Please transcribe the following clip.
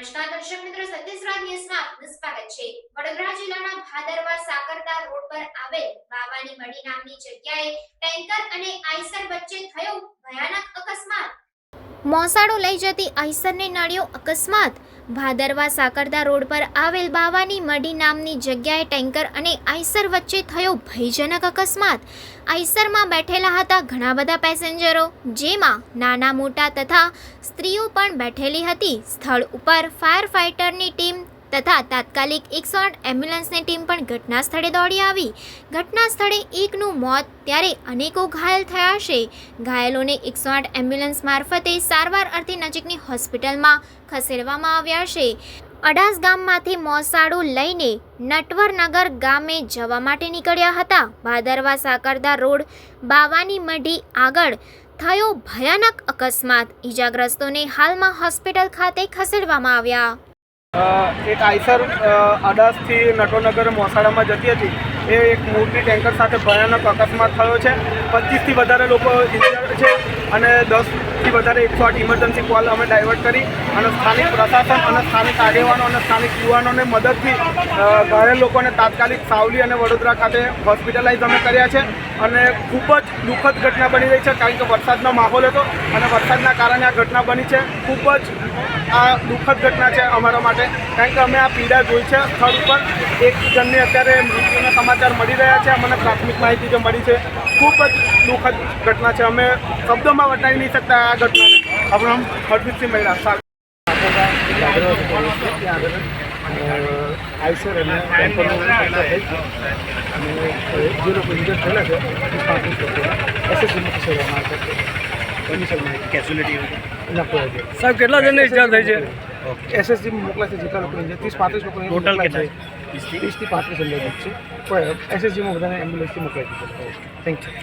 નમસ્કાર દર્શક મિત્રો છે. વડોદરા જિલ્લાના ભાદરવા સાકરદા રોડ પર આવેલ બાવાની મડી નામની જગ્યાએ ટેન્કર અને આઈસર વચ્ચે થયો ભયાનક અકસ્માત. મોસાળો લઈ જતી આઈસરને નડ્યો અકસ્માત. ભાદરવા સાકરદા રોડ પર આવેલ બાવાની મડી નામની જગ્યાએ ટેન્કર અને આઈસર વચ્ચે થયો ભયજનક અકસ્માત. આઈસરમાં બેઠેલા હતા ઘણા બધા પેસેન્જરો, જેમાં નાના મોટા તથા સ્ત્રીઓ પણ બેઠેલી હતી. સ્થળ ઉપર ફાયર ફાઇટરની ટીમ તથા તાત્કાલિક એકસો આઠ એમ્બ્યુલન્સની ટીમ પણ ઘટના સ્થળે દોડી આવી. ઘટના સ્થળે એકનું મોત, ત્યારે અનેકો ઘાયલ થયા છે. ઘાયલોને એકસો આઠ એમ્બ્યુલન્સ મારફતે સારવાર અર્થે નજીકની હોસ્પિટલમાં ખસેડવામાં આવ્યા છે. અડાસ ગામમાંથી મોસાળું લઈને નટવરનગર ગામે જવા માટે નીકળ્યા હતા. ભાદરવા સાકરદા રોડ, બાવાની મઢી આગળ થયો ભયાનક અકસ્માત. ઈજાગ્રસ્તોને હાલમાં હોસ્પિટલ ખાતે ખસેડવામાં આવ્યા. એક આઈસર અડાસથી નટોનગર મોસાળામાં જતી હતી. એ એક મોટી ટેન્કર સાથે ભયાનક અકસ્માત થયો છે. પચીસથી વધારે લોકો ઇન્જર્ડ છે. અને દસથી વધારે એકસો આઠ ઇમરજન્સી કોલ અમે ડાયવર્ટ કરી અને સ્થાનિક પ્રશાસન અને સ્થાનિક આગેવાનો અને સ્થાનિક યુવાનોને મદદથી ઘાયલ લોકોને તાત્કાલિક સાવલી અને વડોદરા ખાતે હોસ્પિટલાઇઝ અમે કર્યા છે અને ખૂબ જ દુઃખદ ઘટના બની રહી છે કારણ કે વરસાદનો માહોલ હતો અને વરસાદના કારણે આ ઘટના બની છે. ખૂબ જ આ દુઃખદ ઘટના છે અમારા માટે. કારણ કે અમે આ પીડા જોઈ છે, સ્થળ ઉપર. એક જણને અત્યારે મૃત્યુના સમાચાર મળી રહ્યા છે અમને પ્રાથમિક માહિતી જે મળી છે. ખૂબ જ દુઃખદ ઘટના છે. અમે શબ્દોમાં વટાવી નહીં શકતા આ ઘટનાને. આપણું નામ હરદીપસિંહ મહિલા આઈસર અને જે લોકો ઇન્જર થયેલા છે એ પાંત્રીસ લોકો એસએસજીમાં ખસેડવામાં આવ્યા છે ઇનિશિયલ માહિતી કેસ્યુલિટી એના સાહેબ કેટલા જણને ઇજા થઈ છે? એસએસજીમાં મોકલે છે જેટલા લોકોની અંદર ત્રીસ પાંત્રીસ લોકો ટોટલ કેટલા? ત્રીસથી પાંત્રીસ અંદર છે. એસએસજીમાં બધાને એમ્બ્યુલન્સથી મોકલાઈ ઓકે. Thank you